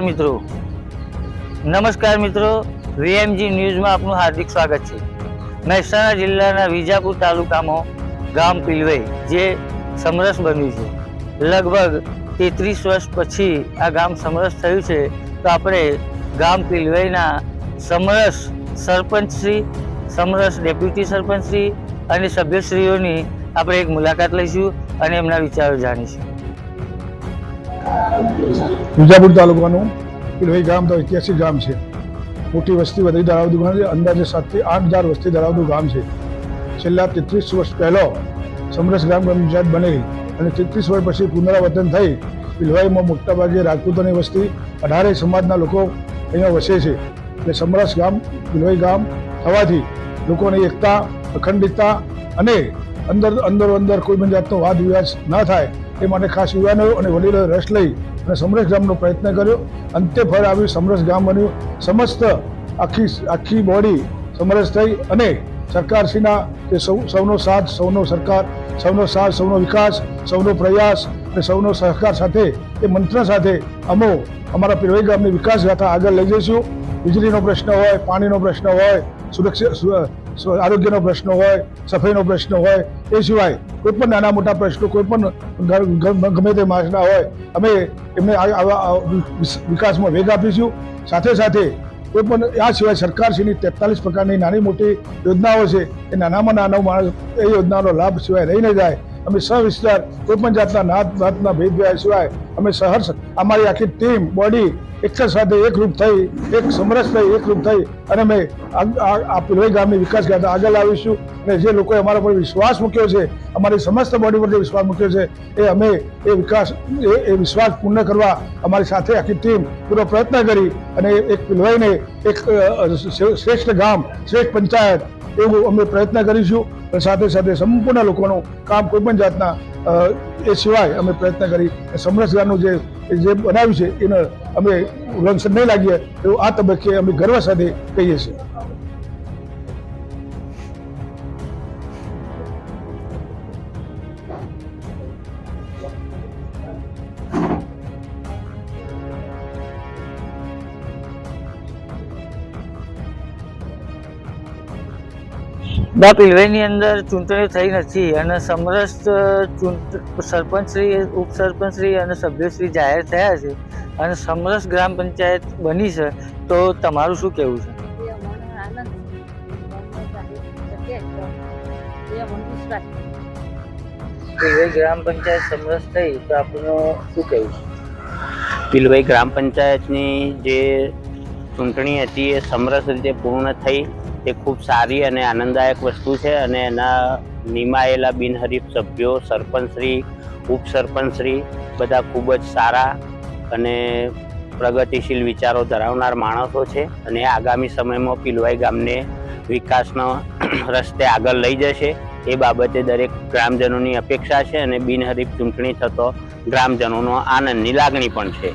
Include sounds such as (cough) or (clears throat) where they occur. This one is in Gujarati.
મિત્રો. નમસ્કાર મિત્રો, વીએમજી ન્યૂઝમાં આપનું હાર્દિક સ્વાગત છે. મહેસાણા જિલ્લાના વિજાપુર તાલુકામાં ગામ પિલવઈ જે સમરસ બન્યું છે. લગભગ તેત્રીસ વર્ષ પછી આ ગામ સમરસ થયું છે. તો આપણે ગામ પીલવઈના સમરસ સરપંચશ્રી સમરસ ડેપ્યુટી સરપંચશ્રી અને સભ્યશ્રીઓની આપણે એક મુલાકાત લઈશું અને એમના વિચારો જાણીશું. વિજાપુર તાલુકાનું પિલભાઈ ગામ તો ઐતિહાસિક ગામ છે. મોટી વસ્તી વધી ધરાવતું ગામ છે. અંદાજે સાતથી આઠ હજાર વસ્તી ધરાવતું ગામ છે. છેલ્લા તેત્રીસ વર્ષ પહેલો સમરસ ગ્રામ પંચાયત બનેલી અને તેત્રીસ વર્ષ પછી પુનરાવર્તન થઈ પિલવાઈમાં મોટાભાગે રાજપૂતોની વસ્તી અઢારે સમાજના લોકો અહીંયા વસે છે. એટલે સમરસ ગામ પિલભાઈ ગામ થવાથી લોકોની એકતા, અખંડિતતા અને અંદર અંદરો અંદર કોઈ પણ જાતનો વાદ વિવાદ ન થાય, એ માટે ખાસ યુવાનો અને વડીલો રસ લઈ અને સમરસ ગામનો પ્રયત્ન કર્યો. અંતે ફળ આવ્યું સમરસ ગામ બન્યું. સમસ્ત આખી આખી બોડી સમરસ થઈ અને સરકારશ્રીના જે સૌ, સૌનો સાથ, સૌનો સરકાર, સૌનો સાથ, સૌનો વિકાસ, સૌનો પ્રયાસ અને સૌનો સહકાર સાથે, એ મંત્ર સાથે અમો અમારા પીરવાઈ ગામની વિકાસ ગાથા આગળ લઈ જઈશું. વીજળીનો પ્રશ્ન હોય, પાણીનો પ્રશ્ન હોય સુરક્ષા સુ- સુ- આરોગ્યનો પ્રશ્ન હોય, સફાઈનો પ્રશ્ન હોય, એ સિવાય કોઈ પણ નાના મોટા પ્રશ્નો, કોઈ પણ ગમે તે માણસના હોય, અમે એમને આવા વિકાસમાં વેગ આપીશું. સાથે સાથે કોઈ પણ, આ સિવાય સરકારશ્રીની તેતાલીસ પ્રકારની નાની મોટી યોજનાઓ છે, એ નાનામાં નાનો માણસ, એ યોજનાનો લાભ સિવાય રહીને જાય. અમે સહવિસ્તાર કોઈ પણ જાતના નાત નાતના ભેદભાવ સિવાય અમે સહર્ષ અમારી આખી ટીમ, બોડી એક સાથે એકરૂપ થઈ, એક સમરસ થઈ, એકરૂપ થઈ અને અમે આ- પિલવાઈ ગામની વિકાસ ગાથા આગળ લાવીશું અને જે લોકોએ અમારા પર વિશ્વાસ મૂક્યો છે, અમારી સમસ્ત બોડી પર જે વિશ્વાસ મૂક્યો છે, એ અમે એ વિકાસ, એ વિશ્વાસ પૂર્ણ કરવા અમારી સાથે આખી ટીમ પૂરો પ્રયત્ન કરી અને એક પિલવાઈને એક શ્રેષ્ઠ ગામ, શ્રેષ્ઠ પંચાયત એવું અમે પ્રયત્ન કરીશું સાથે સાથે સંપૂર્ણ લોકોનું કામ કોઈ પણ જાતના એ સિવાય અમે પ્રયત્ન કરી સમરસ ગામનું જે જે બનાવ્યું છે એને અમે ઉલ્લંઘન નહીં લાગીએ એવું આ તબક્કે અમે ગર્વ સાથે કહીએ છીએ. બા પિલવેની અંદર ચૂંટણી થઈ નથી અને સમરસ સરપંચશ્રી, ઉપસરપંચશ્રી અને સભ્યશ્રી જાહેર થયા છે અને સમરસ ગ્રામ પંચાયત બની છે, તો તમારું શું કહેવું છે? ગ્રામ પંચાયત સમરસ થઈ, તો આપણું શું કહેવું છે? પિલવાઈ ગ્રામ પંચાયતની જે ચૂંટણી હતી એ સમરસ રીતે પૂર્ણ થઈ. તે ખૂબ સારી અને આનંદદાયક વસ્તુ છે અને એના નિમાયેલા બિનહરીફ સભ્યો, સરપંચશ્રી, ઉપસરપંચશ્રી બધા ખૂબ જ સારા અને પ્રગતિશીલ વિચારો ધરાવનાર માણસો છે અને આગામી સમયમાં પિલવાઈ ગામને વિકાસના (clears throat) રસ્તે આગળ લઈ જશે. એ બાબતે દરેક ગ્રામજનોની અપેક્ષા છે અને બિનહરીફ ચૂંટણી થતો ગ્રામજનોનો આનંદની લાગણી પણ છે.